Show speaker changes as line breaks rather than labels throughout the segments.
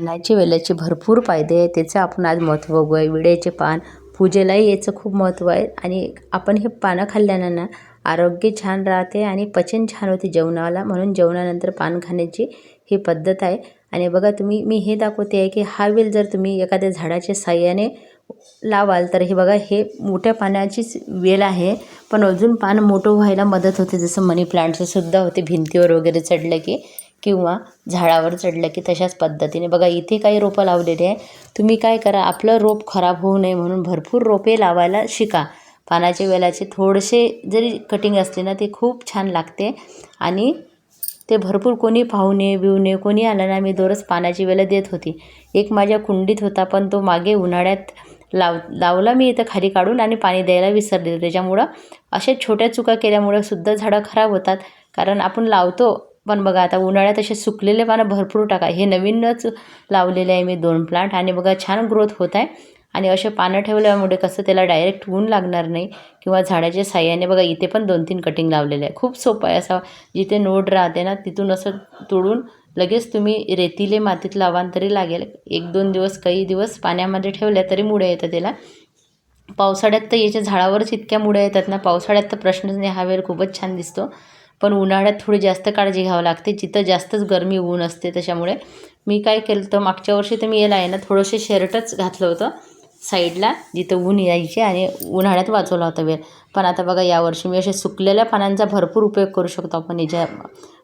पानाची वेलाचे भरपूर फायदे आहेत. त्याचं आपण आज महत्त्व बघूया. विड्याचे पान पूजेलाही याचं खूप महत्त्व आहे. आणि आपण हे पानं खाल्ल्यानं ना आरोग्य छान राहते आणि पचन छान होते जेवणाला. म्हणून जेवणानंतर पान खाण्याची ही पद्धत आहे. आणि बघा तुम्ही मी हे दाखवते आहे की हा वेल जर तुम्ही एखाद्या झाडाच्या साह्याने लावाल तर हे बघा हे मोठ्या पानाचीच वेल आहे. पण अजून पान मोठं व्हायला मदत होते. जसं मनी प्लांटचं सुद्धा होते. भिंतीवर वगैरे चढलं की किंवा झाडावर चढलं की तशाच पद्धतीने. बघा इथे काही रोपं लावलेली आहे. तुम्ही काय करा आपलं रोप खराब होऊ नये म्हणून भरपूर रोपे लावायला शिका. पानाचे वेलाचे थोडेसे जरी कटिंग असले ना ते खूप छान लागते. आणि ते भरपूर कोणी पाहुणे बिवणे कोणी आलं ना मी दररोज पानाची वेलं देत होती. एक माझ्या कुंडीत होता पण तो मागे उन्हाळ्यात लाव लावला मी इथं खाली काढून आणि पाणी द्यायला विसरले. त्याच्यामुळं अशा छोट्या चुका केल्यामुळं सुद्धा झाडं खराब होतात. कारण आपण लावतो पण बघा आता उन्हाळ्यात असे सुकलेले पानं भरपूर टाका. हे नवीनच लावलेले आहे मी दोन प्लांट आणि बघा छान ग्रोथ होत आहे. आणि असे पानं ठेवल्यामुळे कसं त्याला डायरेक्ट ऊन लागणार नाही किंवा झाडाच्या साह्याने बघा इथे पण दोन तीन कटिंग लावलेले आहे. खूप सोपं आहे असं. जिथे नोड राहते ना तिथून असं तोडून लगेच तुम्ही रेतीले मातीत लावान तरी लागेल. एक दोन दिवस काही दिवस पाण्यामध्ये ठेवल्या तरी मुळे येतं त्याला. पावसाळ्यात तर याच्या झाडावरच इतक्या मुळे येतात ना पावसाळ्यात तर प्रश्नच नाही. हा वेळ खूपच छान दिसतो. पण उन्हाळ्यात थोडी जास्त काळजी घ्यावं लागते. जिथं जास्तच गरमी ऊन असते त्याच्यामुळे. मी काय केलं तर मागच्या वर्षी तर मी याला आहे ना थोडंसे शर्टच घातलं होतं साईडला जिथं ऊन यायचे आणि उन्हाळ्यात वाचवला होता वेल पण आता बघा यावर्षी मी असे सुकलेल्या पानांचा भरपूर उपयोग करू शकतो आपण. याच्या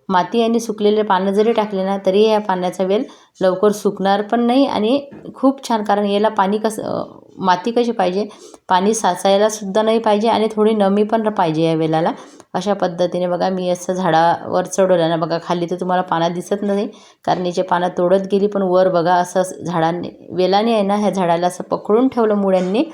माती आणि सुकलेले पानं जरी टाकले ना तरी या पाण्याचा वेल लवकर सुकणार पण नाही आणि खूप छान कारण याला पाणी कसं माती कशी पाहिजे? पाणी साचायला सुद्धा नाही पाहिजे आणि थोडी नमी पण पाहिजे या वेलाला. अशा पद्धतीने बघा मी असं झाडावर चढवलं ना बघा खाली तर तुम्हाला पानं दिसत नाही कारण याचे पानं तोडत गेली पण वर बघा असं झाडांनी वेलाने आहे ना ह्या झाडाला असं पकडून ठेवलं मुळ्यांनी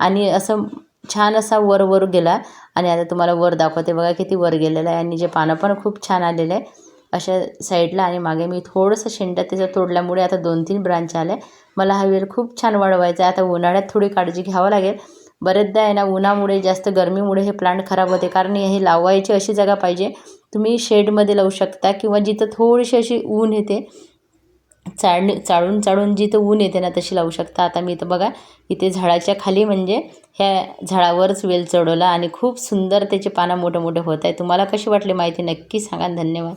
आणि असं छान असा वर वर गेला. आणि आता तुम्हाला वर दाखवते बघा किती वर गेलेलं आहे आणि जे पानं पण खूप छान आलेलं आहे. अशा साईडला आणि मागे मी थोडंसं शेंडा त्याचं तोडल्यामुळे आता दोन तीन ब्रांच आल्या मला हा वेल खूप छान वाढवायचा आहे. आता उन्हाळ्यात थोडी काळजी घ्यावं लागेल. बरेचदा आहे ना उन्हामुळे जास्त गरमीमुळे हे प्लांट खराब होते. कारण हे लावायची अशी जागा पाहिजे. तुम्ही शेडमध्ये लावू शकता किंवा जिथं थोडीशी अशी ऊन येते चाळणी चाळून चाळून जिथं ऊन येते ना तशी लावू शकता. आता मी इथं बघा इथे झाडाच्या खाली म्हणजे ह्या झाडावरच वेल चढवला आणि खूप सुंदर त्याचे पानं मोठे मोठे होत आहे तुम्हाला कशी वाटली माहिती नक्की सांगा. धन्यवाद.